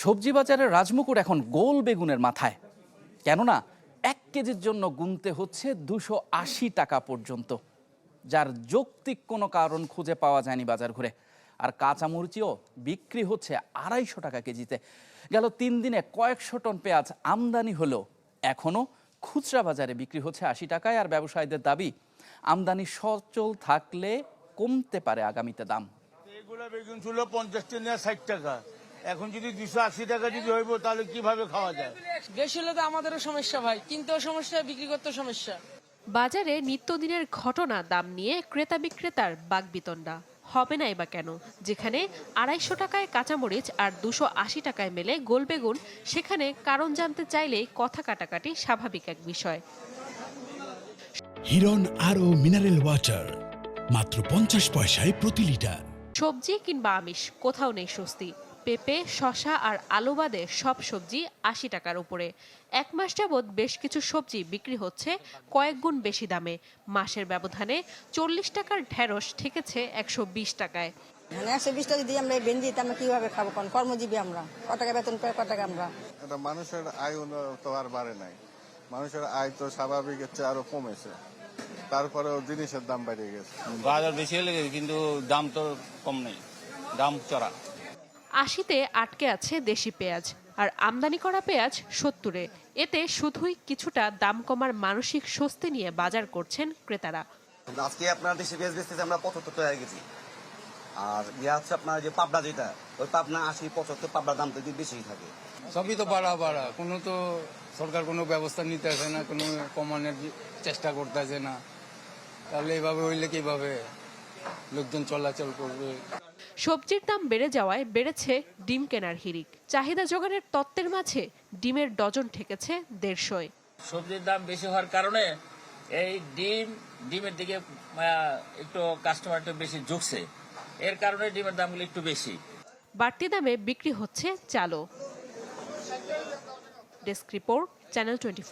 সবজি বাজারের রাজমুকুট এখন গোল বেগুনের মাথায়। কেননা এক কেজির জন্য গুনতে হচ্ছে দুশো আশি টাকা পর্যন্ত। যার যৌক্তিক কোনো কারণ খুঁজে পাওয়া যায়নি বাজার ঘুরে। আর কাঁচামরিচিও বিক্রি হচ্ছে আড়াইশো টাকা কেজিতে। গেল তিন দিনে কয়েকশো টন পেঁয়াজ আমদানি হলো। এখনও খুচরা বাজারে বিক্রি হচ্ছে আশি টাকায়। আর ব্যবসায়ীদের দাবি, আমদানি সচল থাকলে কমতে পারে আগামীতে দাম। এগুলা বেগুন ছিল পঞ্চাশ ষাট টাকা। এখন যদি দুশো আশি টাকা যদি হইব তাহলে কীভাবে খাওয়া যায়? বেশি হলে তো আমাদেরও সমস্যা ভাই কিনতেও সমস্যা বিক্রি করতেও সমস্যা। বাজারে নিত্যদিনের ঘটনা দাম নিয়ে ক্রেতা বিক্রেতার বাগবিতণ্ডা। হবে নাই বা কেন? যেখানে আড়াইশো টাকায় কাঁচামরিচ আর দুশো আশি টাকায় মেলে গোল বেগুন সেখানে কারণ জানতে চাইলেই কথা কাটাকাটি স্বাভাবিক এক বিষয়। হিরন আরও মিনারেল ওয়াটার মাত্র পঞ্চাশ পয়সায় প্রতি লিটার। সবজি কিংবা আমিষ কোথাও নেই স্বস্তি। পেঁপে শশা আর আলু বাদে সব সবজি আশি টাকার উপরে। এক মাস যাবৎ বেশ কিছু সবজি বিক্রি হচ্ছে কয়েক গুণ বেশি দামে। মাসের ব্যবধানে চল্লিশ টাকার ঢেঁড়স ঠেকেছে একশো বিশ টাকায়। মানে একশো বিশ টাকা যদি আমরা এই বেঞ্জি দিতে আমরা কীভাবে খাব কোন কর্মজীবী আমরা? ক টাকা বেতন পাই ক টাকা আমরা? এটা মানুষের আয় তো আর বাড়ে নাই। মানুষের আয় তো স্বাভাবিক হচ্ছে আরও কমেছে। তারপরেও জিনিসের দাম বেড়ে গেছে। বাজার বেশি হলে কিন্তু দাম তো কম নেই। দাম চড়া। আশিতে আটকে আছে দেশি পেঁয়াজ আর আমদানি করা পেঁয়াজ সত্তরে। এতে শুধুই কিছুটা দাম কমার মানসিক স্বস্তি নিয়ে বাজার করছেন ক্রেতারা। আজকে আপনার দেশে পেঁয়াজ বেচতেছে আমরা পঁচাত্তর টাকা কেজি। আর ইয়ে হচ্ছে আপনার যে পাবনা যেটা ওই পাবনা আশি পঁচাত্তর পাবনার দাম তো বেশি থাকে। সবই তো বাড়া বাড়া কোনো তো সরকার কোনো ব্যবস্থা নিতে আসে না কোনো কমানোর চেষ্টা করতেছে না। তাহলে এভাবে হইলে কীভাবে? লোকজন চলাচল করবে। সবজির দাম বেড়ে যাওয়ায় বেড়েছে ডিম কেনার হিরিক চাহিদা যোগানের তত্ত্বের মাঝে ডিমের ডজন ঠেকেছে দেড়শোয়। সবজির দাম বেশি হওয়ার কারণে এই ডিম ডিমের দিকে একটু কাস্টমার একটু বেশি ঝুঁকছে। এর কারণে ডিমের দামগুলো একটু বেশি। বাড়তি দামে বিক্রি হচ্ছে চালও। Desk report channel twenty